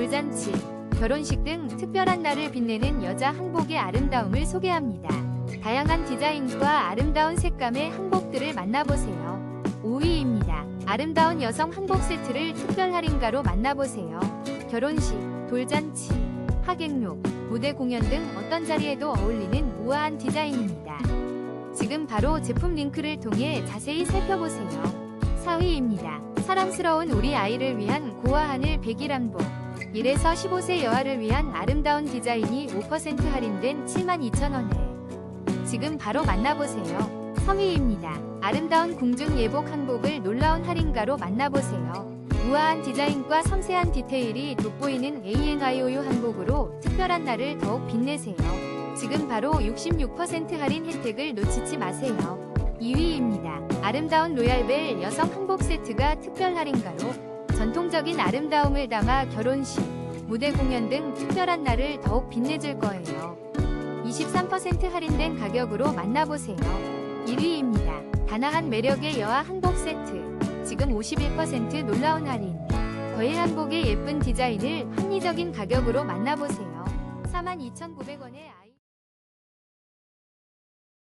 돌잔치, 결혼식 등 특별한 날을 빛내는 여자 한복의 아름다움을 소개합니다. 다양한 디자인과 아름다운 색감의 한복들을 만나보세요. 5위입니다. 아름다운 여성 한복 세트를 특별 할인가로 만나보세요. 결혼식, 돌잔치, 하객록, 무대 공연 등 어떤 자리에도 어울리는 우아한 디자인입니다. 지금 바로 제품 링크를 통해 자세히 살펴보세요. 4위입니다. 사랑스러운 우리 아이를 위한 고와 하늘 백일한복. 1에서 15세 여아를 위한 아름다운 디자인이 5% 할인된 72,000원에 지금 바로 만나보세요. 3위입니다. 아름다운 궁중 예복 한복을 놀라운 할인가로 만나보세요. 우아한 디자인과 섬세한 디테일이 돋보이는 ANIOU 한복으로 특별한 날을 더욱 빛내세요. 지금 바로 66% 할인 혜택을 놓치지 마세요. 2위입니다. 아름다운 로얄벨 여성 한복 세트가 특별 할인가로 전통적인 아름다움을 담아 결혼식, 무대 공연 등 특별한 날을 더욱 빛내줄 거예요. 23% 할인된 가격으로 만나보세요. 1위입니다. 다나한 매력의 여아 한복 세트. 지금 51% 놀라운 할인. 거일 한복의 예쁜 디자인을 합리적인 가격으로 만나보세요. 42,900원에